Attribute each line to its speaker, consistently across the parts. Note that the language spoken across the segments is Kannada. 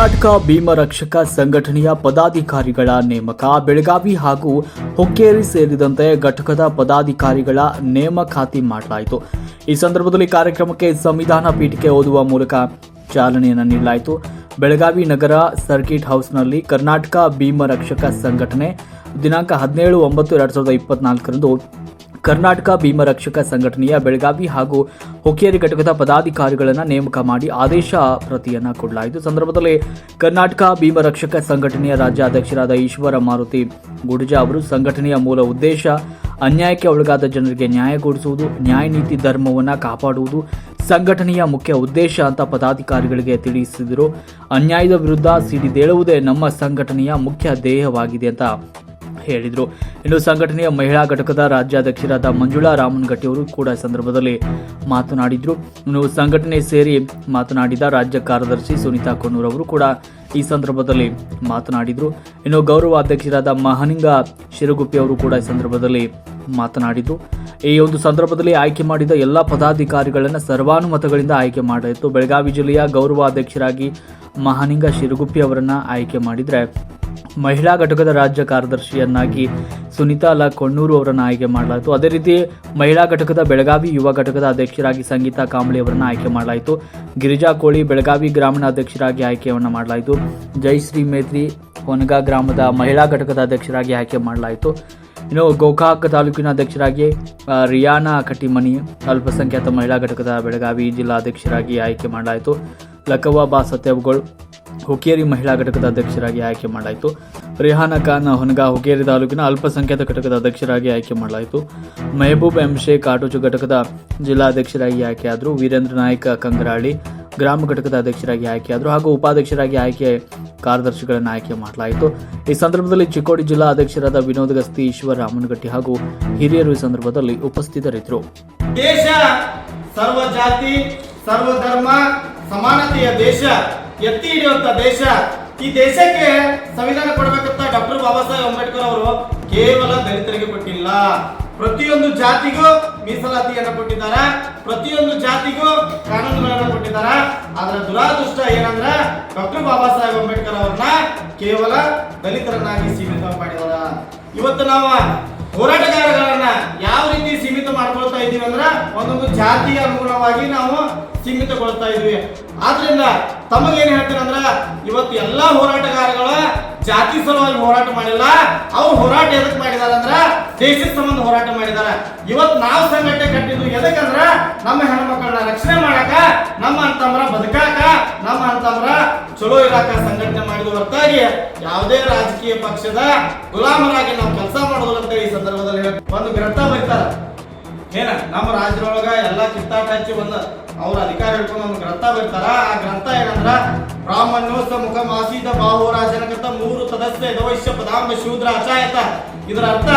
Speaker 1: ಕರ್ನಾಟಕ ಭೀಮ ರಕ್ಷಕ ಸಂಘಟನೆಯ ಪದಾಧಿಕಾರಿಗಳ ನೇಮಕ, ಬೆಳಗಾವಿ ಹಾಗೂ ಹುಕ್ಕೇರಿ ಸೇರಿದಂತೆ ಘಟಕದ ಪದಾಧಿಕಾರಿಗಳ ನೇಮಕಾತಿ ಮಾಡಲಾಯಿತು. ಈ ಸಂದರ್ಭದಲ್ಲಿ ಕಾರ್ಯಕ್ರಮಕ್ಕೆ ಸಂವಿಧಾನ ಪೀಠಕ್ಕೆ ಓದುವ ಮೂಲಕ ಚಾಲನೆಯನ್ನು ನೀಡಲಾಯಿತು. ಬೆಳಗಾವಿ ನಗರ ಸರ್ಕಿಟ್ ಹೌಸ್ನಲ್ಲಿ ಕರ್ನಾಟಕ ಭೀಮ ರಕ್ಷಕ ಸಂಘಟನೆ ದಿನಾಂಕ ಹದಿನೇಳು ಒಂಬತ್ತು ಎರಡು ಸಾವಿರದ ಇಪ್ಪತ್ನಾಲ್ಕರಂದು ಕರ್ನಾಟಕ ಭೀಮ ರಕ್ಷಕ ಸಂಘಟನೆಯ ಬೆಳಗಾವಿ ಹಾಗೂ ಹುಕ್ಕೇರಿ ಘಟಕದ ಪದಾಧಿಕಾರಿಗಳನ್ನು ನೇಮಕ ಮಾಡಿ ಆದೇಶ ಪ್ರತಿಯನ್ನ ಕೊಡಲಾಯಿತು. ಸಂದರ್ಭದಲ್ಲಿ ಕರ್ನಾಟಕ ಭೀಮ ರಕ್ಷಕ ಸಂಘಟನೆಯ ರಾಜ್ಯಾಧ್ಯಕ್ಷರಾದ ಈಶ್ವರ ಮಾರುತಿ ಗುಡ್ಜಾ ಅವರು ಸಂಘಟನೆಯ ಮೂಲ ಉದ್ದೇಶ ಅನ್ಯಾಯಕ್ಕೆ ಒಳಗಾದ ಜನರಿಗೆ ನ್ಯಾಯ ಕೊಡಿಸುವುದು, ನ್ಯಾಯ ನೀತಿ ಧರ್ಮವನ್ನು ಕಾಪಾಡುವುದು, ಸಂಘಟನೆಯ ಮುಖ್ಯ ಉದ್ದೇಶ ಅಂತ ಪದಾಧಿಕಾರಿಗಳಿಗೆ ತಿಳಿಸಿದರು. ಅನ್ಯಾಯದ ವಿರುದ್ಧ ಸಿಡಿದೇಳುವುದೇ ನಮ್ಮ ಸಂಘಟನೆಯ ಮುಖ್ಯ ಧ್ಯೇಯವಾಗಿದೆ ಅಂತ ಹೇಳಿದರು. ಇನ್ನು ಸಂಘಟನೆಯ ಮಹಿಳಾ ಘಟಕದ ರಾಜ್ಯಾಧ್ಯಕ್ಷರಾದ ಮಂಜುಳಾ ರಾಮನ್ಗಟ್ಟಿ ಅವರು ಕೂಡ ಸಂದರ್ಭದಲ್ಲಿ ಮಾತನಾಡಿದ್ರು. ಇನ್ನು ಸಂಘಟನೆ ಸೇರಿ ಮಾತನಾಡಿದ ರಾಜ್ಯ ಕಾರ್ಯದರ್ಶಿ ಸುನೀತಾ ಕೊಣ್ಣೂರ್ ಅವರು ಕೂಡ ಈ ಸಂದರ್ಭದಲ್ಲಿ ಮಾತನಾಡಿದರು. ಇನ್ನು ಗೌರವ ಅಧ್ಯಕ್ಷರಾದ ಮಹನಿಂಗ ಶಿರಗುಪ್ಪಿ ಅವರು ಕೂಡ ಈ ಸಂದರ್ಭದಲ್ಲಿ ಮಾತನಾಡಿದರು. ಈ ಒಂದು ಸಂದರ್ಭದಲ್ಲಿ ಆಯ್ಕೆ ಮಾಡಿದ ಎಲ್ಲ ಪದಾಧಿಕಾರಿಗಳನ್ನು ಸರ್ವಾನುಮತಗಳಿಂದ ಆಯ್ಕೆ ಮಾಡಲಾಯಿತು. ಬೆಳಗಾವಿ ಜಿಲ್ಲೆಯ ಗೌರವ ಅಧ್ಯಕ್ಷರಾಗಿ ಮಹಾನಿಂಗ ಶಿರಗುಪ್ಪಿ ಅವರನ್ನು ಆಯ್ಕೆ ಮಾಡಿದ್ರೆ ಮಹಿಳಾ ಘಟಕದ ರಾಜ್ಯ ಕಾರ್ಯದರ್ಶಿಯನ್ನಾಗಿ ಸುನಿತಾ ಲ ಕೊಣ್ಣೂರು ಅವರನ್ನು ಆಯ್ಕೆ ಮಾಡಲಾಯಿತು. ಅದೇ ರೀತಿ ಮಹಿಳಾ ಘಟಕದ ಬೆಳಗಾವಿ ಯುವ ಘಟಕದ ಅಧ್ಯಕ್ಷರಾಗಿ ಸಂಗೀತಾ ಕಾಂಬಳಿ ಅವರನ್ನು ಆಯ್ಕೆ ಮಾಡಲಾಯಿತು. ಗಿರಿಜಾ ಕೋಳಿ ಬೆಳಗಾವಿ ಗ್ರಾಮೀಣ ಅಧ್ಯಕ್ಷರಾಗಿ ಆಯ್ಕೆಯನ್ನು ಮಾಡಲಾಯಿತು. ಜಯಶ್ರೀ ಮೇತ್ರಿ ಹೊನಗಾ ಗ್ರಾಮದ ಮಹಿಳಾ ಘಟಕದ ಅಧ್ಯಕ್ಷರಾಗಿ ಆಯ್ಕೆ ಮಾಡಲಾಯಿತು. ಇನ್ನು ಗೋಕಾಕ್ ತಾಲೂಕಿನ ಅಧ್ಯಕ್ಷರಾಗಿ ರಿಯಾನಾ ಕಟ್ಟಿಮನಿ ಅಲ್ಪಸಂಖ್ಯಾತ ಮಹಿಳಾ ಘಟಕದ ಬೆಳಗಾವಿ ಜಿಲ್ಲಾ ಅಧ್ಯಕ್ಷರಾಗಿ ಆಯ್ಕೆ ಮಾಡಲಾಯಿತು. ಲಕವ್ವ ಬಾ ಸತ್ಯವ್ಗಳು ಹುಕ್ಕೇರಿ ಮಹಿಳಾ ಘಟಕದ ಅಧ್ಯಕ್ಷರಾಗಿ ಆಯ್ಕೆ ಮಾಡಲಾಯಿತು. ರಿಹಾನ ಖಾನ್ ಹೊನಗಾ ಹುಕ್ಕೇರಿ ತಾಲೂಕಿನ ಅಲ್ಪಸಂಖ್ಯಾತ ಘಟಕದ ಅಧ್ಯಕ್ಷರಾಗಿ ಆಯ್ಕೆ ಮಾಡಲಾಯಿತು. ಮೆಹಬೂಬ್ ಎಂ ಶೇಖ್ ಘಟಕದ ಜಿಲ್ಲಾಧ್ಯಕ್ಷರಾಗಿ ಆಯ್ಕೆಯಾದರು ವೀರೇಂದ್ರ ನಾಯ್ಕ ಕಂಗರಾಳಿ ಗ್ರಾಮ ಘಟಕದ ಅಧ್ಯಕ್ಷರಾಗಿ ಆಯ್ಕೆಯಾದರು ಹಾಗೂ ಉಪಾಧ್ಯಕ್ಷರಾಗಿ ಆಯ್ಕೆ ಕಾರ್ಯದರ್ಶಿಗಳನ್ನು ಆಯ್ಕೆ ಮಾಡಲಾಯಿತು. ಈ ಸಂದರ್ಭದಲ್ಲಿ ಚಿಕ್ಕೋಡಿ ಜಿಲ್ಲಾ ಅಧ್ಯಕ್ಷರಾದ ವಿನೋದ್ ಗಸ್ತಿ ಈಶ್ವರ ರಾಮನಗಟ್ಟಿ ಹಾಗೂ ಹಿರಿಯರು ಈ ಸಂದರ್ಭದಲ್ಲಿ ಉಪಸ್ಥಿತರಿದ್ದರು.
Speaker 2: ದೇಶ ಸರ್ವ ಜಾತಿ ಸರ್ವ ಧರ್ಮ ಸಮಾನತೆಯ ದೇಶ. ಎತ್ತಿ ಹಿಡಿಯುವಂತ ದೇಶ. ಈ ದೇಶಕ್ಕೆ ಸಂವಿಧಾನ ಕೊಡಬೇಕಂತ ಡಾಕ್ಟರ್ ಬಾಬಾ ಸಾಹೇಬ್ ಅಂಬೇಡ್ಕರ್ ಅವರು ಕೇವಲ ದಲಿತರಿಗೆ ಕೊಟ್ಟಿಲ್ಲ. ಪ್ರತಿಯೊಂದು ಜಾತಿಗೂ ಮೀಸಲಾತಿಯನ್ನು ಕೊಟ್ಟಿದ್ದಾರೆ. ಪ್ರತಿಯೊಂದು ಜಾತಿಗೂ ಕಾನೂನುಗಳನ್ನು ಕೊಟ್ಟಿದ್ದಾರೆ. ಅದರ ದುರಾದೃಷ್ಟ ಏನಂದ್ರೆ ಡಾಕ್ಟರ್ ಬಾಬಾ ಸಾಹೇಬ್ ಅಂಬೇಡ್ಕರ್ ಅವ್ರನ್ನ ಕೇವಲ ದಲಿತರನ್ನಾಗಿ ಸೀಮಿತ ಮಾಡಿದಾರ. ಇವತ್ತು ನಾವು ಹೋರಾಟಗಾರಗಳನ್ನ ಯಾವ ರೀತಿ ಸೀಮಿತ ಮಾಡ್ಕೊಳ್ತಾ ಇದೀವಿ ಅಂದ್ರ ಒಂದೊಂದು ಜಾತಿಯ ಅನುಗುಣವಾಗಿ ನಾವು ಸೀಮಿತಗೊಳ್ತಾ ಇದೀವಿ. ಆದ್ರಿಂದ ತಮಗೇನ್ ಹೇಳ್ತೀನಿ ಅಂದ್ರ, ಇವತ್ತು ಎಲ್ಲಾ ಹೋರಾಟಗಾರಗಳ ಜಾತಿ ಸಲುವಾಗಿ ಹೋರಾಟ ಮಾಡಿಲ್ಲ. ಅವ್ರು ಹೋರಾಟ ಎದಕ್ ಮಾಡಿದಾರ ಅಂದ್ರ, ದೇಶದ ಸಂಬಂಧ ಹೋರಾಟ ಮಾಡಿದಾರ ಇವತ್ತು ನಾವು ಸಂಘಟನೆ ಕಟ್ಟಿದ್ದು ಎದಕ್ಕಂದ್ರ ನಮ್ಮ ಹೆಣ್ಮಕ್ಳನ್ನ ರಕ್ಷಣೆ ಮಾಡಾಕ, ನಮ್ಮ ಅಂತಂದ್ರ ಬದುಕಾಕ, ನಮ್ಮ ಅಂತಂದ್ರ ಚಲೋ ಇರಾಕ ಸಂಘಟನೆ ಮಾಡಿದ ಹೊರತಾಗಿ ಯಾವುದೇ ರಾಜಕೀಯ ಪಕ್ಷದ ಗುಲಾಮರಾಗಿ ನಾವು ಕೆಲಸ ಅಂತ ಈ ಸಂದರ್ಭದಲ್ಲಿ ಒಂದು ಗ್ರಂಥ ಏನ, ನಮ್ಮ ರಾಜ್ಯದೊಳಗ ಎಲ್ಲಾ ಕಿತ್ತಾಟ ಹಚ್ಚಿ ಬಂದ ಅವ್ರ ಅಧಿಕಾರ ಹಿಡ್ಕೊಂಡು ಒಂದು ಗ್ರಂಥ ಬರ್ತಾರ. ಆ ಗ್ರಂಥ ಏನಂದ್ರ ಬ್ರಾಹ್ಮಣ ಮುಖ ಮಾಸೀದ ಬಾಹುರಾಜನಕಂತ ಜನಕತ ಮೂರು ಸದಸ್ಯ ಯದವೈಶ್ಯ ಪದಾಂಬ ಶೂದ್ರ ಅಚಾಯತ. ಇದರ ಅರ್ಥ,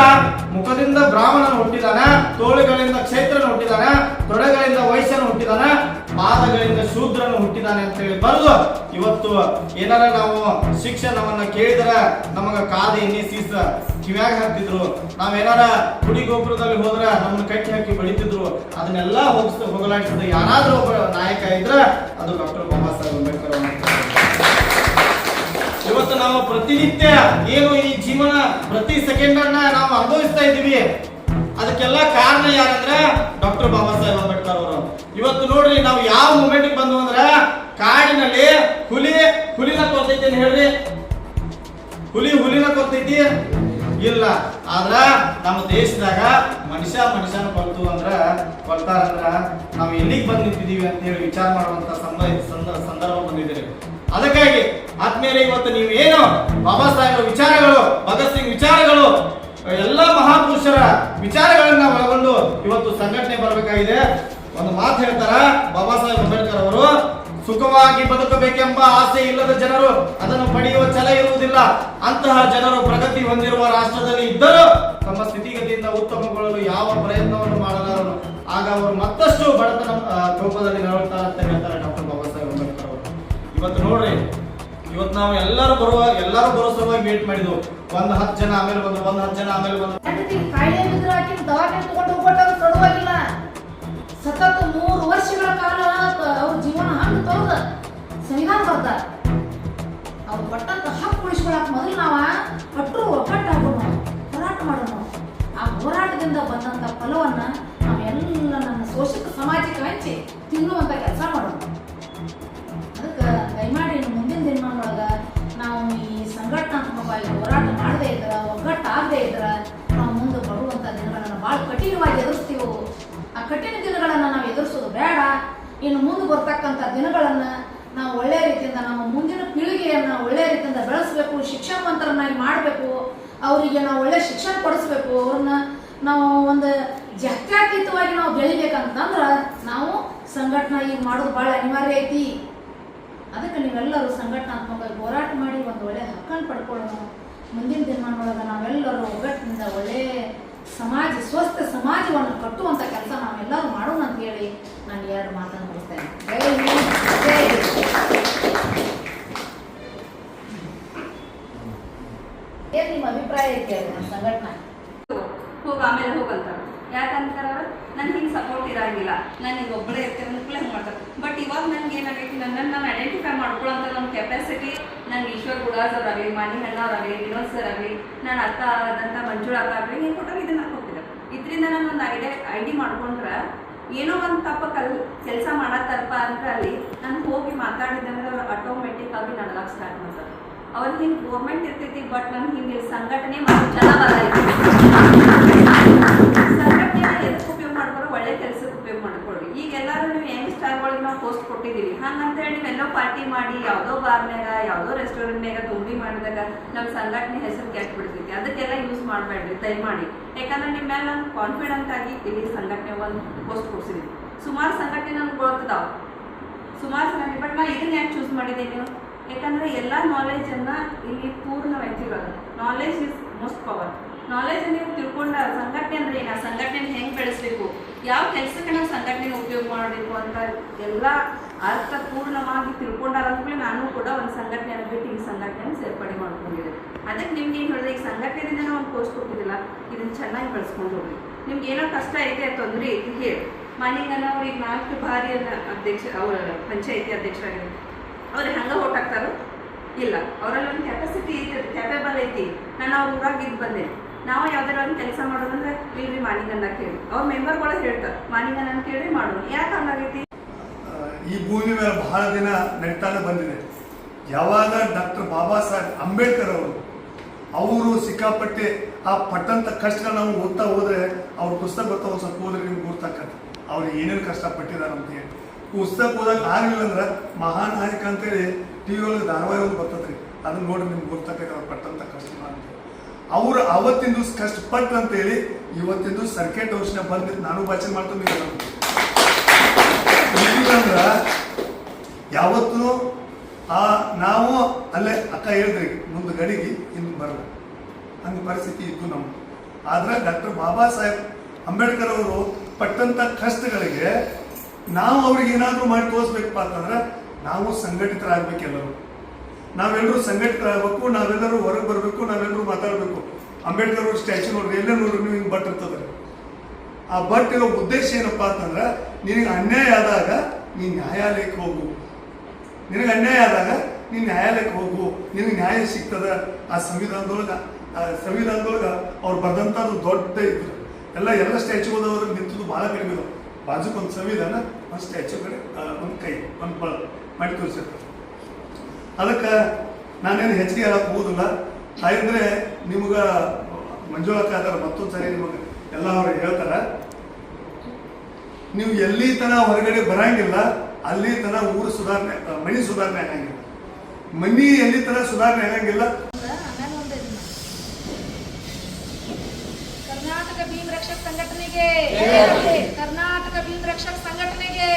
Speaker 2: ಮುಖದಿಂದ ಬ್ರಾಹ್ಮಣನ ಹುಟ್ಟಿದಾನ, ತೋಳುಗಳಿಂದ ಕ್ಷೇತ್ರನ ಹುಟ್ಟಿದಾನ, ತೊಡೆಗಳಿಂದ ವೈಶ್ಯನ ಹುಟ್ಟಿದಾನ, ಪಾದಗಳಿಂದ ಶೂದ್ರನು ಹುಟ್ಟಿದಾನೆ ಅಂತ ಹೇಳಿ ಬರ್ದು ಇವತ್ತು ಏನಾರ ನಾವು ಶಿಕ್ಷಣವನ್ನ ಕೇಳಿದ್ರ ನಮಗ ಕಾದ ಎಣ್ಣೆ ಸೀಸ. ಕಿವ್ಯಾಗ ಹಾಕ್ತಿದ್ರು. ನಾವೇನಾರ ಗುಡಿ ಗೋಪುರದಲ್ಲಿ ಹೋದ್ರೆ ನಮ್ಮನ್ನ ಕಟ್ಟಿ ಹಾಕಿ ಬಡಿತಿದ್ರು, ಅದನ್ನೆಲ್ಲ ಹೋಗಿಸ್ ಹೋಗಲಾಡಿಸಿದ ಯಾರಾದ್ರೂ ಒಬ್ಬ ನಾಯಕ ಇದ್ರೆ ಅದು ಡಾಕ್ಟರ್ ಬಾಬಾ ಸಾಹೇಬ್ ಅಂಬೇಡ್ಕರ್. ಇವತ್ತು ನಾವು ಪ್ರತಿನಿತ್ಯ ಏನು ಈ ಜೀವನ ಪ್ರತಿ ಸೆಕೆಂಡ್ ಅನ್ನ ನಾವು ಅನುಭವಿಸ್ತಾ ಇದ್ದೀವಿ. ಅದಕ್ಕೆಲ್ಲ ಕಾರಣ ಯಾರಂದ್ರೆ ಡಾಕ್ಟರ್ ಬಾಬಾ ಸಾಹೇಬ್ ಅಂಬೇಡ್ಕರ್ ಅವರು. ಇವತ್ತು ನೋಡ್ರಿ, ನಾವು ಯಾವ ಮೂಮೆಂಟ್ ಬಂದು ಅಂದ್ರೆ ಕಾಡಿನಲ್ಲಿ ಹುಲಿ, ಹುಲಿನ ಕೊರ್ತೈತಿ ಅಂತ ಹೇಳ್ರಿ. ಹುಲಿ ಹುಲಿನ ಕೊರ್ತೈತಿ. ಇಲ್ಲ ಆದ್ರ ನಮ್ಮ ದೇಶದಾಗ ಮನುಷ್ಯ ಮನುಷ್ಯನ ಕೊಲ್ತು ಅಂದ್ರ ಕೊಲ್ತಾರಂದ್ರ ನಾವು ಎಲ್ಲಿಗೆ ಬಂದು ನಿಂತಿದೀವಿ ಅಂತ ಹೇಳಿ ವಿಚಾರ ಮಾಡುವಂತ ಸಂದ- ಸಂದ- ಸಂದರ್ಭ ಬಂದಿದ್ದೀರಿ ಅದಕ್ಕಾಗಿ ಆದ್ಮೇಲೆ ಇವತ್ತು ನೀವು ಏನು ಬಾಬಾ ಸಾಹೇಬ್ ವಿಚಾರಗಳು, ಭಗತ್ ಸಿಂಗ್ ವಿಚಾರಗಳು, ಎಲ್ಲ ಮಹಾಪುರುಷರ ವಿಚಾರಗಳನ್ನ ಒಳಗೊಂಡು ಇವತ್ತು ಸಂಘಟನೆ ಬರಬೇಕಾಗಿದೆ. ಒಂದು ಮಾತು ಹೇಳ್ತಾರ ಬಾಬಾ ಸಾಹೇಬ್ ಅಂಬೇಡ್ಕರ್ ಅವರು ಸುಖವಾಗಿ ಬದುಕಬೇಕೆಂಬ ಆಸೆ ಇಲ್ಲದ ಜನರು ಅದನ್ನು ಪಡೆಯುವ ಛಲ ಇರುವುದಿಲ್ಲ. ಅಂತಹ ಜನರು ಪ್ರಗತಿ ಹೊಂದಿರುವ ರಾಷ್ಟ್ರದಲ್ಲಿ ಇದ್ದರೂ ತಮ್ಮ ಸ್ಥಿತಿಗತಿಯಿಂದ ಉತ್ತಮಗೊಳ್ಳಲು ಯಾವ ಪ್ರಯತ್ನವನ್ನು ಮಾಡಲಾರನು ಆಗ ಅವರು ಮತ್ತಷ್ಟು ಬಡತನ ರೂಪದಲ್ಲಿ ನರಳುತ್ತಾರೆ ಅಂತ ಹೇಳ್ತಾರೆ ಡಾಕ್ಟರ್ ಬಾಬಾ ಸಾಹೇಬ್ ಅಂಬೇಡ್ಕರ್ ಅವರು. ಇವತ್ತು ನೋಡ್ರಿ, ಇವತ್ತು ನಾವು ಎಲ್ಲರೂ ಬರುವ, ಎಲ್ಲರೂ ಬರೋ ಸಲುವಾಗಿ ಮೀಟ್ ಮಾಡಿದ್ವು. ಒಂದ್ ಹತ್ತು ಜನ ಆಮೇಲೆ ಬಂದ್ರು, ಒಂದ್ ಹತ್ತು ಜನ ಆಮೇಲೆ ಬಂದ್ರು.
Speaker 3: ಸತತ ಕಾಯಿಲೆ ವರ್ಷಗಳ ಬರ್ತಾರ ಅವ್ರ ಸಂವಿಧಾನ ಬರ್ದ ಉಳಿಸ್ಕೊಳಕ್ ಮೊದಲು ನಾವ ಕಟ್ಟರು ಒಗ್ಗಟ್ಟಾಗೋಣ ಹೋರಾಟ ಮಾಡೋಣ ಆ ಹೋರಾಟದಿಂದ ಬಂದಂತ ಫಲವನ್ನ ನಾವೆಲ್ಲ ನನ್ನ ಶೋಷಿತ ಸಮಾಜಕ್ಕೆ ಹಂಚಿ ತಿನ್ನುವಂತ ಕೆಲಸ ಮಾಡೋಣ ಅದಕ್ಕೆ ದಯಮಾಡಿ ಮುಂದಿನ ದಿನಮಾನೊಳಗ ನಾವು ಈ ಸಂಘಟನಾತ್ಮಕವಾಗಿ ಹೋರಾಟ ಮಾಡದೇ ಇದ್ರ, ಒಗ್ಗಟ್ಟಾಗದೇ ಇದ್ರ, ನಾವು ಮುಂದೆ ಬರುವಂತ ದಿನಗಳನ್ನ ಭಾಳ ಕಠಿಣವಾಗಿ ಎದುರಿಸ್ತೀವೋ. ಆ ಕಠಿಣ ದಿನಗಳನ್ನ ನಾವು ಎದುರಿಸೋದು ಬೇಡ. ಇನ್ನು ಮುಂದೆ ಬರ್ತಕ್ಕಂಥ ದಿನಗಳನ್ನ ನಾವು ಒಳ್ಳೆ ರೀತಿಯಿಂದ ನಮ್ಮ ಮುಂದಿನ ಪೀಳಿಗೆಯನ್ನ ಒಳ್ಳೆ ರೀತಿಯಿಂದ ಬೆಳೆಸಬೇಕು ಶಿಕ್ಷಣವಂತರನ್ನಾಗಿ ಮಾಡಬೇಕು, ಅವರಿಗೆ ನಾವು ಒಳ್ಳೆ ಶಿಕ್ಷಣ ಕೊಡಿಸ್ಬೇಕು, ಅವ್ರನ್ನ ನಾವು ಒಂದು ಜಾತ್ಯಾತೀತವಾಗಿ ನಾವು ಬೆಳಿಬೇಕಂತಂದ್ರೆ ನಾವು ಸಂಘಟನೆ ಈಗ ಮಾಡೋದು ಭಾಳ ಅನಿವಾರ್ಯ ಐತಿ. ಅದಕ್ಕೆ ನೀವೆಲ್ಲರೂ ಸಂಘಟನಾತ್ಮಕವಾಗಿ ಹೋರಾಟ ಮಾಡಿ ಒಂದು ಒಳ್ಳೆ ಹಕ್ಕನ್ನು ಪಡ್ಕೊಳ್ಳೋಣ. ಮುಂದಿನ ದಿನಮಾನೊಳಗೆ ನಾವೆಲ್ಲರೂ ಒಗ್ಗಟ್ಟಿನಿಂದ ಒಳ್ಳೆ ಸಮಾಜ, ಸ್ವಸ್ಥ ಸಮಾಜವನ್ನು ಕಟ್ಟುವಂಥ ಕೆಲಸ ನಾವೆಲ್ಲರೂ ಮಾಡೋಣ ಅಂತ ಹೇಳಿ ನಾನು ಎರಡು ಮಾತನ್ನು ಮುಗಿಸ್ತೇನೆ ಜೈ ಹಿಂದ್, ಜೈ ಹಿಂದ್. ಏನ್ ನಿಮ್ಮ ಅಭಿಪ್ರಾಯ ಐತೆ ನಮ್ಮ ಸಂಘಟನೆ
Speaker 4: ಹೋಗ ಆಮೇಲೆ ಹೋಗಂತಾರ ಯಾಕಂತಾರ ನನ್ ಹಿಂಗೆ ಸಪೋರ್ಟ್ ಇರಂಗಿಲ್ಲ. ನಾನು ಈಗ ಒಬ್ಬಳೇ ಇರ್ತೇನೆ ಅಂದ್ಕೂಲೆ ಹಂಗೆ ಮಾಡ್ತಾರೆ? ಬಟ್ ಇವಾಗ ನನ್ಗೆ ಏನಾಗೈತಿ ನನ್ನನ್ನು ನಾನು ಐಡೆಂಟಿಫೈ ಮಾಡ್ಕೊಳ್ಳೋಂಥ ನಮ್ಮ ಕೆಪಾಸಿಟಿ ನನ್ನ ಈಶ್ವರ್ ಗುಡಾಸ್ ಅವರಾಗಲಿ, ಮಾನಿ ಅಣ್ಣವರಾಗಲಿ ವಿನೋದ್ ಸರ್ ಆಗಲಿ ನನ್ನ ಅಕ್ಕ ಆದಂಥ ಮಂಜುಳ ಅಕ್ಕ ಆಗಲಿ ಹಿಂಗೆ ಕೊಟ್ಟರೆ ಇದನ್ನ ಕೊಟ್ಟಿದ್ದಾರೆ ಇದರಿಂದ ನಾನು ಒಂದು ಐಡಿಯಾ ಐಡಿ ಮಾಡ್ಕೊಂಡ್ರೆ ಏನೋ ಒಂದು ತಪ್ಪ ಕಲ್ ಕೆಲಸ ಮಾಡತ್ತಪ್ಪ ಅಂದ್ರೆ ಅಲ್ಲಿ ನಾನು ಹೋಗಿ ಮಾತಾಡಿದಂದ್ರೆ ಅವ್ರು ಆಟೋಮೆಟಿಕ್ ಆಗಿ ನಡ್ಲಕ್ಕೆ ಸ್ಟಾರ್ಟ್ ಮಾಡ್ತಾರೆ. ಅವ್ರ ಹಿಂಗೆ ಗೋರ್ಮೆಂಟ್ ಇರ್ತೈತಿ ಬಟ್ ನನ್ಗೆ ಹಿಂಗೆ ಸಂಘಟನೆ ಮತ್ತು ಜನ ಬರಲ್ಲ ಸಂಘಟನೆ ಉಪಯೋಗ ಮಾಡ್ಕೊಳ್ಳೋ ಒಳ್ಳೆ ಕೆಲಸಕ್ಕೆ ಉಪಯೋಗ ಮಾಡ್ಕೊಳ್ಳಿ ಈಗ ಎಲ್ಲರೂ ನೀವು ಯಂಗ್ ಸ್ಟಾರ್ಗಳಿಗೆ ನಾವು ಹಂಗಂತ ಹೇಳಿ ನೀವೆಲ್ಲೋ ಪಾರ್ಟಿ ಮಾಡಿ, ಯಾವುದೋ ಬಾರ್ನ್ಯಾಗ ಯಾವುದೋ ರೆಸ್ಟೋರೆಂಟ್ನಾಗ ತುಂಬಿ ಮಾಡಿದಾಗ ನಮ್ಮ ಸಂಘಟನೆ ಹೆಸರು ಕೆಟ್ಟು ಬಿಡ್ತೈತಿ ಅದಕ್ಕೆಲ್ಲ ಯೂಸ್ ಮಾಡಬೇಡ್ರಿ, ದಯಮಾಡಿ. ಯಾಕಂದ್ರೆ ನಿಮ್ಮ ಮೇಲೆ ನಾನು ಕಾನ್ಫಿಡೆಂಟ್ ಆಗಿ ಇಲ್ಲಿ ಸಂಘಟನೆ ಒಂದು ಪೋಸ್ಟ್ ಕೊಡ್ಸಿದ್ದೀನಿ ಸುಮಾರು ಸಂಘಟನೆ ನನ್ಗೆ ಗೊತ್ತಿದಾವೆ. ಸುಮಾರು ಸಂಘಟನೆ ಬಟ್ ನಾ ಇದನ್ನ ಯಾಕೆ ಚೂಸ್ ಮಾಡಿದೆ ನೀವು? ಯಾಕಂದ್ರೆ ಎಲ್ಲ ನಾಲೆಜನ್ನು ಇಲ್ಲಿ ಪೂರ್ಣ ವ್ಯಕ್ತಿಗಳು. Knowledge is most power knowledge ನೀವು ತಿಳ್ಕೊಂಡ ಸಂಘಟನೆ ಅಂದ್ರೆ ಏನು? ಆ ಸಂಘಟನೆ ಹೆಂಗೆ ಬೆಳೆಸ್ಬೇಕು? ಯಾವ ಕೆಲಸಕ್ಕೆ ನಾವು ಸಂಘಟನೆ ಉಪಯೋಗ ಮಾಡಬೇಕು ಅಂತ ಎಲ್ಲ ಅರ್ಥಪೂರ್ಣವಾಗಿ ತಿಳ್ಕೊಂಡಾರ ಅಂದ್ಮೇಲೆ ನಾನು ಕೂಡ ಒಂದು ಸಂಘಟನೆಯನ್ನು ಬಿಟ್ಟು ಈ ಸಂಘಟನೆಯನ್ನು ಸೇರ್ಪಡೆ ಮಾಡ್ಕೊಂಡಿದ್ದೆ ಅದಕ್ಕೆ ನಿಮ್ಗೆ ಏನು ಹೇಳಿದೆ, ಈ ಸಂಘಟನೆಯಿಂದ ಒಂದು ಕೋರ್ಸ್ ಕೊಟ್ಟಿದ್ದಿಲ್ಲ, ಇದನ್ನ ಚೆನ್ನಾಗಿ ಬಳಸ್ಕೊಂಡು ಹೋಗಿ ನಿಮ್ಗೆ ಏನೋ ಕಷ್ಟ ಐತೆ ತೊಂದರೆ ಐತಿ, ಹೇಳಿ. ಮಾನಿಂಗನ ಅವ್ರಿಗೆ ನಾಲ್ಕು ಬಾರಿ ಅಧ್ಯಕ್ಷ, ಅವರ ಪಂಚಾಯಿತಿ ಅಧ್ಯಕ್ಷರಾಗಿದ್ದಾರೆ. ಅವ್ರು ಹಂಗ ಓಟ್ ಇಲ್ಲ. ಅವರಲ್ಲಿ ಒಂದು ಕೆಪಾಸಿಟಿ ಐತಿ ಕ್ಯಾಪೇಬಲ್ ಐತಿ. ನಾನು ಅವ್ರ ಊರಾಗ ಇದು ಬಂದೆ. ನಾವು ಯಾವ್ದಾರ ಒಂದು ಕೆಲಸ ಮಾಡೋದಂದ್ರೆ ಇಲ್ರಿ ಮಾನಿಂಗನ್ನ ಕೇಳಿ. ಅವ್ರ ಮೆಂಬರ್ಗಳೇ ಹೇಳ್ತಾರೆ ಮಾನಿಂಗನ್ನ ಕೇಳಿ ಮಾಡೋಣ. ಯಾಕೆ ಹಂಗಾಗೈತಿ?
Speaker 5: ಈ ಭೂಮಿ ಮೇಲೆ ಬಹಳ ದಿನ ನಡೀತಾನೆ ಬಂದಿದೆ. ಯಾವಾಗ ಡಾಕ್ಟರ್ ಬಾಬಾ ಸಾಹೇಬ್ ಅಂಬೇಡ್ಕರ್ ಅವರು ಅವರು ಸಿಕ್ಕಾಪಟ್ಟೆ ಆ ಪಟ್ಟಂತ ಕಷ್ಟಗಳನ್ನ ನಾವು ಓದ್ತಾ ಹೋದ್ರೆ ಅವ್ರ ಪುಸ್ತಕ ಬರ್ತಾ ಒಂದು ಸ್ವಲ್ಪ ಹೋದ್ರೆ ನಿಮ್ಗೆ ಗೊತ್ತಾಕತ್ತೆ ಅವ್ರು ಏನೇನು ಕಷ್ಟಪಟ್ಟಿದ್ದಾರೆ ಅಂತ ಹೇಳಿ. ಪುಸ್ತಕ ಓದಕ್ಕೆ ಆಗಲಿಲ್ಲ ಅಂದ್ರೆ ಮಹಾನಾಯಕ ಅಂತೇಳಿ ಟಿ ವಿ ಒಳಗೆ ಧಾರಾವಾಹಿ ಒಂದು ಬರ್ತದ್ರಿ. ಅದನ್ನ ನೋಡಿ ನಿಮ್ಗೆ ಗೊತ್ತಾಕೈತೆ ಅವ್ರು ಪಟ್ಟಂತ ಕಷ್ಟ ಅಂತ ಅವ್ರು ಅವತ್ತಿನ ದಿವಸ ಕಷ್ಟಪಟ್ಟು ಅಂತೇಳಿ ಇವತ್ತಿನ ಸರ್ಕೆಟ್ ಔಷಧ ಬಂದಿದ್ದು ನಾನು ಭಾಷೆ ಮಾಡ್ತೀನಿ ಇಲ್ಲಿಗಂದ್ರ ಯಾವತ್ತೂ ಆ ನಾವು ಅಲ್ಲೇ ಅಕ್ಕ ಹೇಳಿದ್ರಿ ಮುಂದೆ ಗಡಿಗೆ, ಹಿಂದೆ ಬರಲ್ಲ ಹಂಗೆ ಪರಿಸ್ಥಿತಿ ಇತ್ತು ನಮ್ಮ ಆದ್ರೆ ಡಾಕ್ಟರ್ ಬಾಬಾ ಸಾಹೇಬ್ ಅಂಬೇಡ್ಕರ್ ಅವರು ಪಟ್ಟಂತ ಕಷ್ಟಗಳಿಗೆ ನಾವು ಅವ್ರಿಗೆ ಏನಾದರೂ ಮಾಡಿ ತೋರಿಸ್ಬೇಕಪ್ಪ ಅಂತಂದ್ರೆ, ನಾವು ಸಂಘಟಿತರಾಗಬೇಕು ಎಲ್ಲರೂ ನಾವೆಲ್ಲರೂ ಸಂಘಟಿತರಾಗಬೇಕು, ನಾವೆಲ್ಲರೂ ಹೊರಗೆ ಬರಬೇಕು, ನಾವೆಲ್ಲರೂ ಮಾತಾಡಬೇಕು. ಅಂಬೇಡ್ಕರ್ ಅವ್ರ ಸ್ಟ್ಯಾಚು ನೋಡ್ರಿ, ಎಲ್ಲೇ ನೋಡ್ರಿ ನೀವು ಹಿಂಗೆ ಬಟ್ ಇರ್ತದ್ರಿ. ಆ ಬಟ್ ಇರೋ ಉದ್ದೇಶ ಏನಪ್ಪಾ ಅಂತಂದ್ರೆ, ನಿನಗೆ ಅನ್ಯಾಯ ಆದಾಗ ನೀ ನ್ಯಾಯಾಲಯಕ್ಕೆ ಹೋಗು. ನಿನಗೆ ಅನ್ಯಾಯ ಆದಾಗ ನೀನು ನ್ಯಾಯಾಲಯಕ್ಕೆ ಹೋಗು. ನಿನಗೆ ನ್ಯಾಯ ಸಿಗ್ತದ? ಆ ಸಂವಿಧಾನದೊಳಗೆ ಆ ಸಂವಿಧಾನದೊಳಗೆ ಅವ್ರು ಬರ್ದಂಥದ್ದು ದೊಡ್ಡ ಇದ್ರು ಎಲ್ಲ ಎಲ್ಲ ಹೋದವ್ರಿಗೆ ನಿಂತದ್ದು ಭಾಳ ಕಡಿಮೆ ಇದಾವೆ. ಬಾಜುಕ್ ಒಂದು ಸಂವಿಧಾನ, ಒಂದು ಸ್ಟ್ಯಾಚು ಕಡೆ ಒಂದು ಕೈ, ಒಂದು ಬಳ ಮಾಡಿ ತೋರಿಸಿರ್ತಾರೆ ಅದಕ್ಕೆ ನಾನೇನು ಹೆಚ್ಚಿಗೆ ಹೇಳಕ್ ಹೋಗುದಿಲ್ಲ. ತಾಯಂದ್ರೆ ನಿಮ್ಗೆ ಅದರ ಮತ್ತೊಂದು ಸರಿ ನಿಮಗೆ ಎಲ್ಲ ಅವ್ರು ಹೇಳ್ತಾರ. ನೀವು ಎಲ್ಲಿ ತನ ಹೊರಗಡೆ ಬರಂಗಿಲ್ಲ ಅಲ್ಲಿ ತನ ಊರು ಸುಧಾರಣೆ ಮನಿ ಸುಧಾರಣೆ ಆಗಂಗಿಲ್ಲ. ಮನಿ ಎಲ್ಲಿ ತನ ಸುಧಾರಣೆ ಆಗಂಗಿಲ್ಲ.
Speaker 3: ಆಮೇಲೆ ಒಂದು ಇದನ್ನ. ಕರ್ನಾಟಕ ಭೀಮ್ ರಕ್ಷಕ ಸಂಘಟನೆಗೆ. ಕರ್ನಾಟಕ ಭೀಮ್ ರಕ್ಷಕ ಸಂಘಟನೆಗೆ.